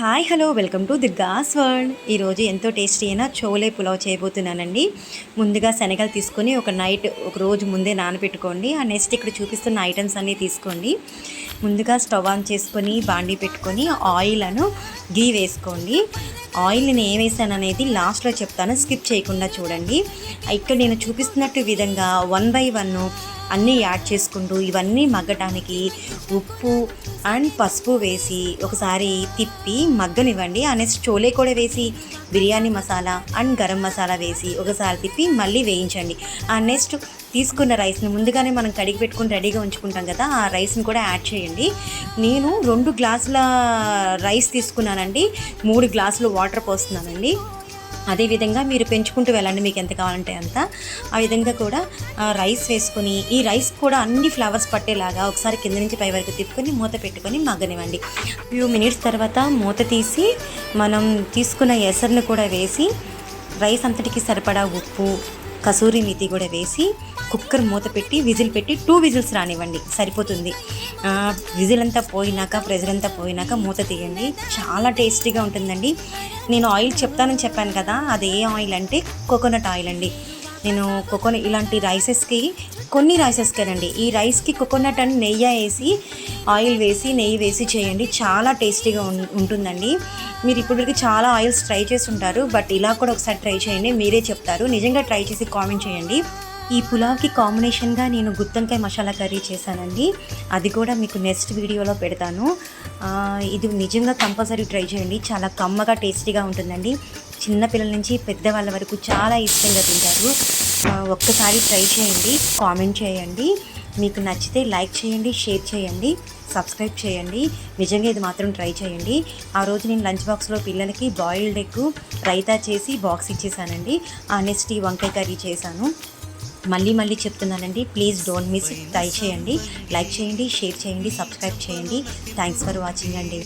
Hi hello welcome to Durga's world ఈరోజు ఎంతో tasty అయిన చోలే పులావ్ చేయబోతున్నానండి. ముందుగా శనగలు తీసుకొని ఒక నైట్ ఒక రోజు ముందే నానబెట్టుకోండి. ఆ నెక్స్ట్ ఇక్కడ చూపిస్తున్న ఐటమ్స్ అన్నీ తీసుకోండి. ముందుగా స్టవ్ ఆన్ చేసుకొని బాండీ పెట్టుకొని ఆయిల్ అను గీ వేసుకోండి. ఆయిల్ నేను ఏం వేసాను అనేది లాస్ట్లో చెప్తాను. స్కిప్ చేయకుండా చూడండి. ఇక్కడ నేను చూపిస్తున్నట్టు విధంగా వన్ బై వన్ అన్నీ యాడ్ చేసుకుంటూ ఇవన్నీ మగ్గటానికి ఉప్పు అండ్ పసుపు వేసి ఒకసారి తిప్పి మగ్గనివ్వండి. ఆ నెక్స్ట్ చోలే కూడా వేసి బిర్యానీ మసాలా అండ్ గరం మసాలా వేసి ఒకసారి తిప్పి మళ్ళీ వేయించండి. ఆ నెక్స్ట్ తీసుకున్న రైస్ని ముందుగానే మనం కడిగి పెట్టుకుని రెడీగా ఉంచుకుంటాం కదా ఆ రైస్ని కూడా యాడ్ చేయండి. నేను రెండు గ్లాసుల రైస్ తీసుకున్నానండి మూడు గ్లాసులు వాటర్ పోస్తున్నానండి. అదేవిధంగా మీరు పెంచుకుంటూ వెళ్ళండి మీకు ఎంత కావాలంటే అంత. ఆ విధంగా కూడా రైస్ వేసుకొని ఈ రైస్ కూడా అన్ని ఫ్లవర్స్ పట్టేలాగా ఒకసారి కింద నుంచి పై వరకు తిప్పుకొని మూత పెట్టుకొని మగ్గనివ్వండి. ఫ్యూ మినిట్స్ తర్వాత మూత తీసి మనం తీసుకున్న ఎసరును కూడా వేసి రైస్ అంతటికి సరిపడా ఉప్పు కసూరి మెతి కూడా వేసి కుక్కర్ మూత పెట్టి విజిల్ పెట్టి టూ విజిల్స్ రానివ్వండి. సరిపోతుంది. విజిల్ అంతా పోయినాక ప్రెజర్ అంతా పోయినాక మూత తీయండి. చాలా టేస్టీగా ఉంటుందండి. నేను ఆయిల్ చెప్తానని చెప్పాను కదా అది ఏ ఆయిల్ అంటే కోకోనట్ ఆయిల్ అండి. నేను కోకోనట్ ఇలాంటి రైసెస్కి కొన్ని రైసెస్కేనండి ఈ రైస్కి కోకోనట్ అండ్ నెయ్యి వేసి ఆయిల్ వేసి నెయ్యి వేసి చేయండి. చాలా టేస్టీగా ఉం- ఉంటుందండి. మీరు ఇప్పటివరకు చాలా ఆయిల్స్ ట్రై చేసి ఉంటారు బట్ ఇలా కూడా ఒకసారి ట్రై చేయండి. మీరే చెప్తారు. నిజంగా ట్రై చేసి కామెంట్ చేయండి. ఈ పులావ్కి కాంబినేషన్గా నేను గుత్తంకాయ మసాలా కర్రీ చేశానండి. అది కూడా మీకు నెక్స్ట్ వీడియోలో పెడతాను. ఇది నిజంగా కంపల్సరీ ట్రై చేయండి. చాలా కమ్మగా టేస్టీగా ఉంటుందండి. చిన్నపిల్లల నుంచి పెద్దవాళ్ళ వరకు చాలా ఇష్టంగా తింటారు. ఒక్కసారి ట్రై చేయండి కామెంట్ చేయండి. మీకు నచ్చితే లైక్ చేయండి షేర్ చేయండి సబ్స్క్రైబ్ చేయండి. నిజంగా ఇది మాత్రం ట్రై చేయండి. ఆ రోజు నేను లంచ్ బాక్స్లో పిల్లలకి బాయిల్డ్ ఎగ్ రైతా చేసి బాక్స్ ఇచ్చేసానండి. ఆ నెక్స్ట్ ఈ వంకాయ కర్రీ చేశాను. మళ్ళీ మళ్ళీ చెప్తున్నానండి ప్లీజ్ డోంట్ మిస్ ట్రై చేయండి లైక్ చేయండి షేర్ చేయండి సబ్స్క్రైబ్ చేయండి. థ్యాంక్స్ ఫర్ వాచింగ్ అండి.